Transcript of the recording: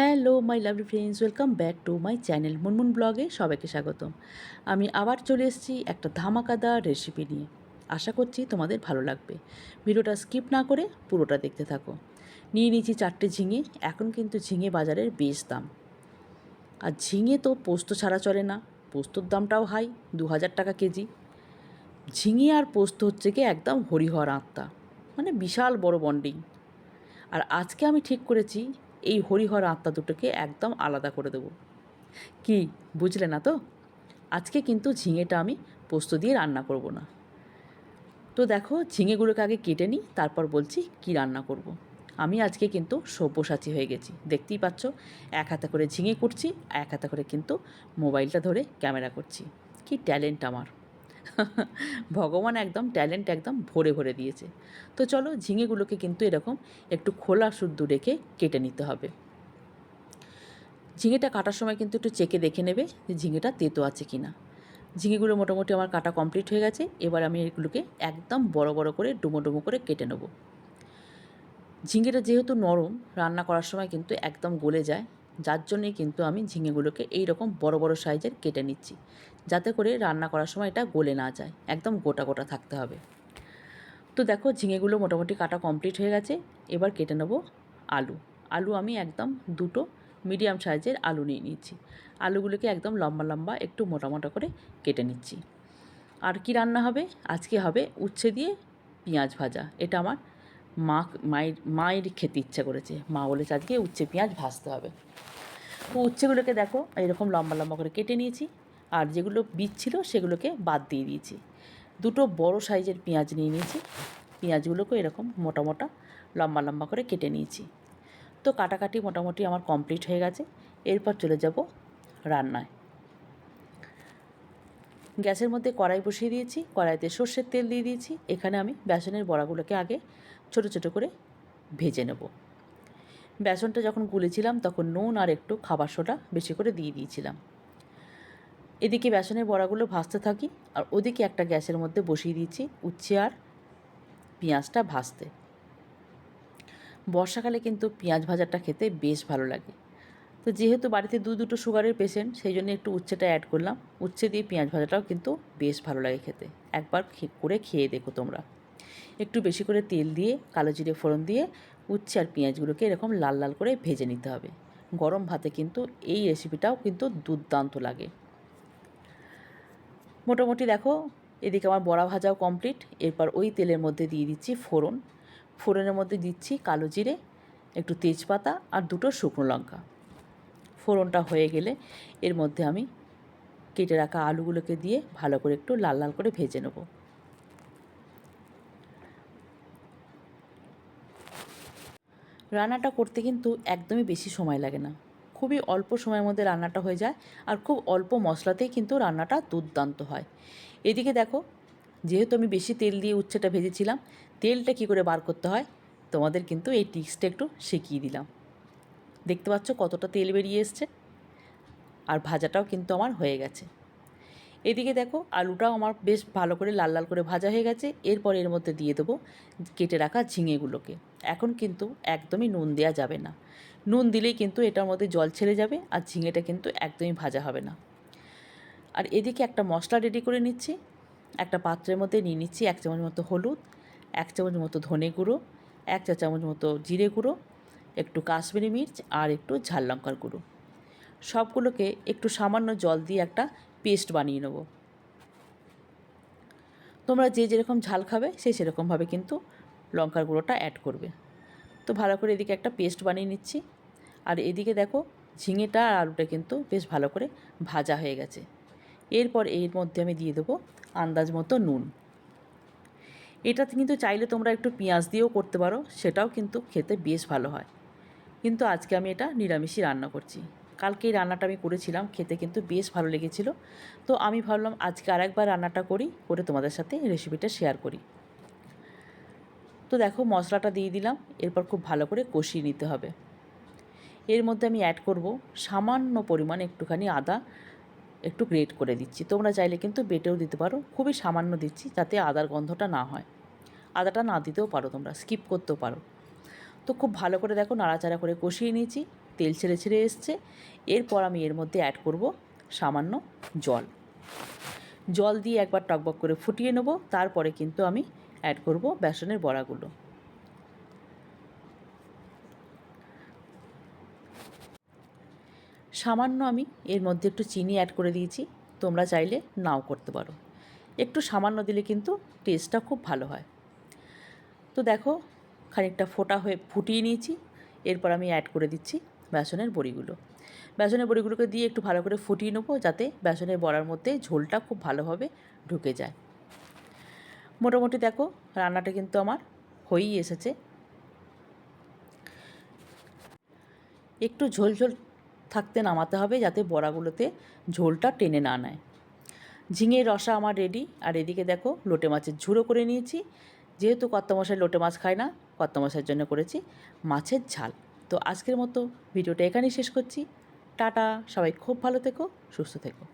Hello, my lovely friends, welcome back to my channel Munmun ব্লগে সবাইকে স্বাগতম। আমি আবার চলে এসেছি একটা ধামাকাদার রেসিপি নিয়ে। আশা করছি তোমাদের ভালো লাগবে। ভিডিওটা স্কিপ না করে পুরোটা দেখতে থাকো। নিয়ে নিয়েছি চারটে ঝিঙে, এখন কিন্তু ঝিঙে বাজারের বেশ দাম। আর ঝিঙে তো পোস্ত ছাড়া চলে না, পোস্তর দামটাও হাই, দু হাজার টাকা কেজি। ঝিঙে আর পোস্ত হচ্ছে কি একদম হরিহর আত্মা মানে বিশাল বড় বন্ডিং আর আজকে আমি ঠিক করেছি এই হরিহর আত্মা দুটোকে একদম আলাদা করে দেবো। কি, বুঝলে না তো? আজকে কিন্তু ঝিঙেটা আমি পোস্ত দিয়ে রান্না করব না। তো দেখো, ঝিঙেগুলোকে আগে কেটে নিই, তারপর বলছি কি রান্না করব। আমি আজকে কিন্তু সব্যসাচী হয়ে গেছি, দেখতেই পাচ্ছ, এক হাতে করে ঝিঙে করছি এক হাতে করে কিন্তু মোবাইলটা ধরে ক্যামেরা করছি। কি ট্যালেন্ট আমার। ভগবান একদম ট্যালেন্ট একদম ভরে ভরে দিয়েছে। তো চলো ঝিঙেগুলোকে কিন্তু এরকম একটু খোলা শুদ্ধ রেখে কেটে নিতে হবে। ঝিঙেটা কাটার সময় কিন্তু একটু চেকে দেখে নেবে যে ঝিঙেটা তেতো আছে কি না ঝিঙেগুলো মোটামুটি আমার কাটা কমপ্লিট হয়ে গেছে, এবার আমি এগুলোকে একদম বড় বড় করে ডুমো ডুমো করে কেটে নেব। ঝিঙেটা যেহেতু নরম, রান্না করার সময় কিন্তু একদম গলে যায় যার জন্যই কিন্তু আমি ঝিঙেগুলোকে এই রকম বড় বড় সাইজের কেটে নিচ্ছি। যাতে করে রান্না করার সময় এটা গলে না যায়, একদম গোটা গোটা থাকতে হবে। তো দেখো ঝিঙেগুলো মোটামুটি কাটা কমপ্লিট হয়ে গেছে, এবার কেটে নেব আলু। আলু আমি একদম দুটো মিডিয়াম সাইজের আলু নিয়ে নিচ্ছি আলুগুলোকে একদম লম্বা লম্বা একটু মোটা মোটা করে কেটে নিচ্ছি। আর কি রান্না হবে? আজকে হবে উচ্ছে দিয়ে পেঁয়াজ ভাজা। এটা আমার মা, মায়ের মায়ের খেতে ইচ্ছা করেছে। মা বলেছে আজকে উচ্ছে পেঁয়াজ ভাজতে হবে। উচ্ছেগুলোকে দেখো, এরকম লম্বা লম্বা করে কেটে নিয়েছি। আর যেগুলো বীজ ছিল সেগুলোকে বাদ দিয়ে দিয়েছি। দুটো বড় সাইজের পেঁয়াজ নিয়ে নিয়েছি। পেঁয়াজগুলোকে এরকম মোটা মোটা লম্বা লম্বা করে কেটে নিয়েছি। তো কাটাকাটি মোটামুটি আমার কমপ্লিট হয়ে গেছে। এরপর চলে যাব রান্নায়। গ্যাসের মধ্যে কড়াই বসিয়ে দিয়েছি। কড়াইতে সর্ষের তেল দিয়ে দিয়েছি। এখানে আমি বেসনের বড়াগুলোকে আগে ছোট ছোট করে ভেজে নেব। বেসনটা যখন গুলেছিলাম, তখন নুন আর একটু খাবার সোটা বেশি করে দিয়ে দিয়েছিলাম। এদিকে বেসনের বড়াগুলো ভাজতে থাকি, আর ওদিকে একটা গ্যাসের মধ্যে বসিয়ে দিয়েছি উচ্ছে আর পেঁয়াজটা ভাজতে। বর্ষাকালে কিন্তু পেঁয়াজ ভাজাটা খেতে বেশ ভালো লাগে। তো যেহেতু বাড়িতে দু দুটো সুগারের পেশেন্ট, সেই জন্য একটু উচ্ছেটা অ্যাড করলাম। উচ্ছে দিয়ে পেঁয়াজ ভাজাটাও কিন্তু বেশ ভালো লাগে খেতে। একবার করে খেয়ে দেখো তোমরা। একটু বেশি করে তেল দিয়ে, কালো জিরে ফোড়ন দিয়ে, উচ্ছে আর পেঁয়াজগুলোকে এরকম লাল লাল করে ভেজে নিতে হবে। গরম ভাতে কিন্তু এই রেসিপিটাও কিন্তু দুর্দান্ত লাগে। মোটামুটি দেখো, এদিকে আমার বড়া ভাজাও কমপ্লিট এরপর ওই তেলের মধ্যে দিয়ে দিচ্ছি ফোড়ন। ফোড়নের মধ্যে দিচ্ছি কালো জিরে, একটু তেজপাতা আর দুটো শুকনো লঙ্কা। ফোড়নটা হয়ে গেলে এর মধ্যে আমি কেটে রাখা আলুগুলোকে দিয়ে ভালো করে একটু লাল লাল করে ভেজে নেব। রান্নাটা করতে কিন্তু একদমই বেশি সময় লাগে না। খুবই অল্প সময়ের মধ্যে রান্নাটা হয়ে যায় আর খুব অল্প মশলাতেই কিন্তু রান্নাটা দুর্দান্ত হয়। এদিকে দেখো, যেহেতু আমি বেশি তেল দিয়ে উচ্ছেটা ভেজেছিলাম, তেলটা কী করে বার করতে হয় তোমাদের কিন্তু এই টিক্সটা একটু শিখিয়ে দিলাম। দেখতে পাচ্ছ কতটা তেল বেরিয়ে এসছে আর ভাজাটাও কিন্তু আমার হয়ে গেছে। এদিকে দেখো, আলুটাও আমার বেশ ভালো করে লাল লাল করে ভাজা হয়ে গেছে। এরপর এর মধ্যে দিয়ে দেবো কেটে রাখা ঝিঙেগুলোকে। এখন কিন্তু একদমই নুন দেওয়া যাবে না। নুন দিলেই কিন্তু এটার মধ্যে জল ছেড়ে যাবে আর ঝিঙেটা কিন্তু একদমই ভাজা হবে না। আর এদিকে একটা মশলা রেডি করে নিচ্ছি। একটা পাত্রের মধ্যে নিয়ে নিচ্ছি এক চামচ মতো হলুদ, এক চামচ মতো ধনে গুঁড়ো, এক চা চামচ মতো জিরে গুঁড়ো, একটু কাশ্মীরি মির্চ আর একটু ঝাল লঙ্কার গুঁড়ো। সবগুলোকে একটু সামান্য জল দিয়ে একটা পেস্ট বানিয়ে নেব। তোমরা যে যেরকম ঝাল খাবে সে সেরকমভাবে কিন্তু লঙ্কার গুঁড়োটা অ্যাড করবে। তো ভালো করে এদিকে একটা পেস্ট বানিয়ে নিচ্ছি। আর এদিকে দেখো ঝিঙেটা আর আলুটা কিন্তু বেশ ভালো করে ভাজা হয়ে গেছে। এরপর এর মধ্যে আমি দিয়ে দেবো আন্দাজ মতো নুন। এটাতে কিন্তু চাইলে তোমরা একটু পেঁয়াজ দিয়েও করতে পারো, সেটাও কিন্তু খেতে বেশ ভালো হয়। কিন্তু আজকে আমি এটা নিরামিষই রান্না করছি। কালকে এই রান্নাটা আমি করেছিলাম, খেতে কিন্তু বেশ ভালো লেগেছিল। তো আমি ভাবলাম আজকে আরেকবার রান্নাটা করি, করে তোমাদের সাথে রেসিপিটা শেয়ার করি। তো দেখো মশলাটা দিয়ে দিলাম, এরপর খুব ভালো করে কষিয়ে নিতে হবে। এর মধ্যে আমি অ্যাড করব সামান্য পরিমাণ একটুখানি আদা, একটু গ্রেট করে দিচ্ছি। তোমরা চাইলে কিন্তু বেটেও দিতে পারো, খুবই সামান্য দিচ্ছি যাতে আদার গন্ধটা না হয়। আদাটা না দিতেও পারো তোমরা স্কিপ করতেও পারো। তো খুব ভালো করে দেখো নাড়াচাড়া করে কষিয়ে নিয়েছি, তেল ছেড়ে ছেড়ে এসছে। এরপর আমি এর মধ্যে অ্যাড করব সামান্য জল। জল দিয়ে একবার টকবক করে ফুটিয়ে নেব, তারপরে কিন্তু আমি অ্যাড করব বেসনের বড়াগুলো। সামান্য আমি এর মধ্যে একটু চিনি অ্যাড করে দিয়েছি, তোমরা চাইলে নাও করতে পারো। একটু সামান্য দিলে কিন্তু টেস্টটা খুব ভালো হয়। তো দেখো, খানিকটা ফোটা হয়ে ফুটিয়ে নিয়েছি, এরপর আমি অ্যাড করে দিচ্ছি বেসনের বড়িগুলো। বেসনের বড়িগুলোকে দিয়ে একটু ভালো করে ফুটিয়ে নেব যাতে বেসনের বড়ার মধ্যে ঝোলটা খুব ভালোভাবে ঢুকে যায়। মোটামুটি দেখো, রান্নাটা কিন্তু আমার হয়েই এসেছে। একটু ঝোল ঝোল থাকতে নামাতে হবে যাতে বড়াগুলোতে ঝোলটা টেনে না নেয়। ঝিঙের রসা আমার রেডি আর এদিকে দেখো লোটে মাছের ঝুড়ো করে নিয়েছি। যেহেতু কর্তামশাই লোটে মাছ খায় না, কর্তামশাইয়ের জন্য করেছি মাছের ঝাল। তো আজকের মতো ভিডিওটা এখানেই শেষ করছি। টাটা, সবাই খুব ভালো থেকো, সুস্থ থেকো।